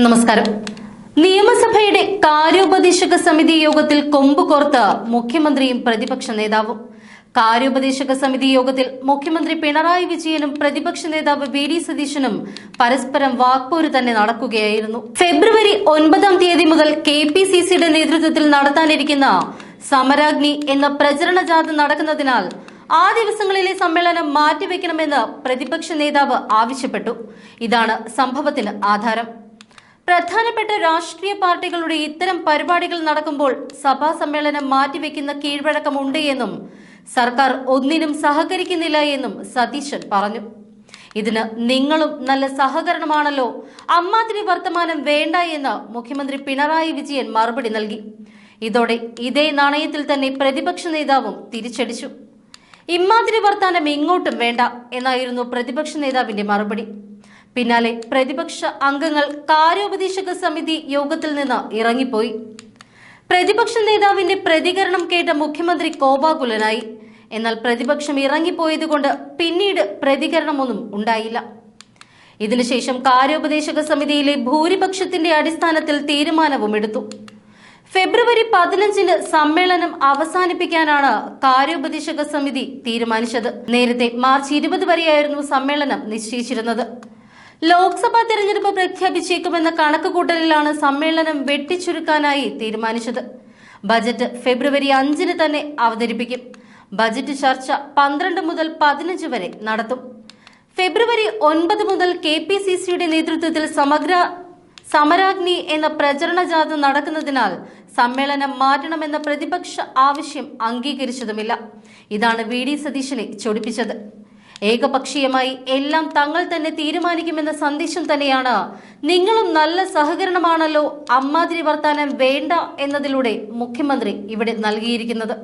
നമസ്കാരം. നിയമസഭയുടെ കാര്യോപദേശക സമിതി യോഗത്തിൽ കൊമ്പ് കോർത്ത് മുഖ്യമന്ത്രിയും പ്രതിപക്ഷ നേതാവും. കാര്യോപദേശക സമിതി യോഗത്തിൽ മുഖ്യമന്ത്രി പിണറായി വിജയനും പ്രതിപക്ഷ നേതാവ് വി ഡി സതീശനും പരസ്പരം വാക്പോര് തന്നെ നടക്കുകയായിരുന്നു. ഫെബ്രുവരി ഒൻപതാം തീയതി മുതൽ കെ പി സി സിയുടെ നേതൃത്വത്തിൽ നടത്താനിരിക്കുന്ന സമരാഗ്നി എന്ന പ്രചരണ ജാഥ നടക്കുന്നതിനാൽ ആ ദിവസങ്ങളിലെ സമ്മേളനം മാറ്റിവെക്കണമെന്ന് പ്രതിപക്ഷ നേതാവ് ആവശ്യപ്പെട്ടു. ഇതാണ് സംഭവത്തിന് ആധാരം. പ്രധാനപ്പെട്ട രാഷ്ട്രീയ പാർട്ടികളുടെ ഇത്തരം പരിപാടികൾ നടക്കുമ്പോൾ സഭാ സമ്മേളനം മാറ്റിവെക്കുന്ന കീഴ്വഴക്കമുണ്ട് എന്നും സർക്കാർ ഒന്നിനും സഹകരിക്കുന്നില്ല എന്നും സതീശൻ പറഞ്ഞു. ഇതിന് നിങ്ങളും നല്ല സഹകരണമാണല്ലോ. അമ്മാതിരി വർത്തമാനം വേണ്ട എന്ന് മുഖ്യമന്ത്രി പിണറായി വിജയൻ മറുപടി നൽകി. ഇതോടെ ഇതേ നാണയത്തിൽ തന്നെ പ്രതിപക്ഷ നേതാവും തിരിച്ചടിച്ചു. ഇമ്മാതിരി വർത്താനം ഇങ്ങോട്ടും വേണ്ട എന്നായിരുന്നു പ്രതിപക്ഷ നേതാവിന്റെ മറുപടി. പിന്നാലെ പ്രതിപക്ഷ അംഗങ്ങൾ കാര്യോപദേശക സമിതി യോഗത്തിൽ നിന്ന് ഇറങ്ങിപ്പോയി. പ്രതിപക്ഷ നേതാവിന്റെ പ്രതികരണം കേട്ട മുഖ്യമന്ത്രി കോപാകുലനായി. എന്നാൽ പ്രതിപക്ഷം ഇറങ്ങിപ്പോയതുകൊണ്ട് പിന്നീട് പ്രതികരണമൊന്നും ഉണ്ടായില്ല. ഇതിനുശേഷം കാര്യോപദേശക സമിതിയിലെ ഭൂരിപക്ഷത്തിന്റെ അടിസ്ഥാനത്തിൽ തീരുമാനവും എടുത്തു. ഫെബ്രുവരി പതിനഞ്ചിന് സമ്മേളനം അവസാനിപ്പിക്കാനാണ് കാര്യോപദേശക സമിതി തീരുമാനിച്ചത്. നേരത്തെ മാർച്ച് ഇരുപത് വരെയായിരുന്നു സമ്മേളനം നിശ്ചയിച്ചിരുന്നത്. ലോക്സഭാ തെരഞ്ഞെടുപ്പ് പ്രഖ്യാപിച്ചേക്കുമെന്ന കണക്കുകൂട്ടലിലാണ് സമ്മേളനം വെട്ടിച്ചുരുക്കാനായി തീരുമാനിച്ചത്. ബജറ്റ് ഫെബ്രുവരി അഞ്ചിന് തന്നെ അവതരിപ്പിക്കും. ബജറ്റ് ചർച്ച പന്ത്രണ്ട് മുതൽ പതിനഞ്ച് വരെ നടത്തും. ഫെബ്രുവരി ഒൻപത് മുതൽ കെ പി സി സിയുടെ നേതൃത്വത്തിൽ സമഗ്ര സമരാഗ്നി എന്ന പ്രചരണ ജാഥ നടക്കുന്നതിനാൽ സമ്മേളനം മാറ്റണമെന്ന പ്രതിപക്ഷ ആവശ്യം അംഗീകരിച്ചതുമില്ല. ഇതാണ് വി ഡി സതീശനെ ചൊടിപ്പിച്ചത്. ഏകപക്ഷീയമായി എല്ലാം തങ്ങൾ തന്നെ തീരുമാനിക്കുമെന്ന സന്ദേശം തന്നെയാണ്. നിങ്ങളും നല്ല സഹകരണമാണല്ലോ അമ്മാതിരി വർത്താനം വേണ്ട എന്നതിലൂടെ മുഖ്യമന്ത്രി ഇവിടെ നൽകിയിരിക്കുന്നത്.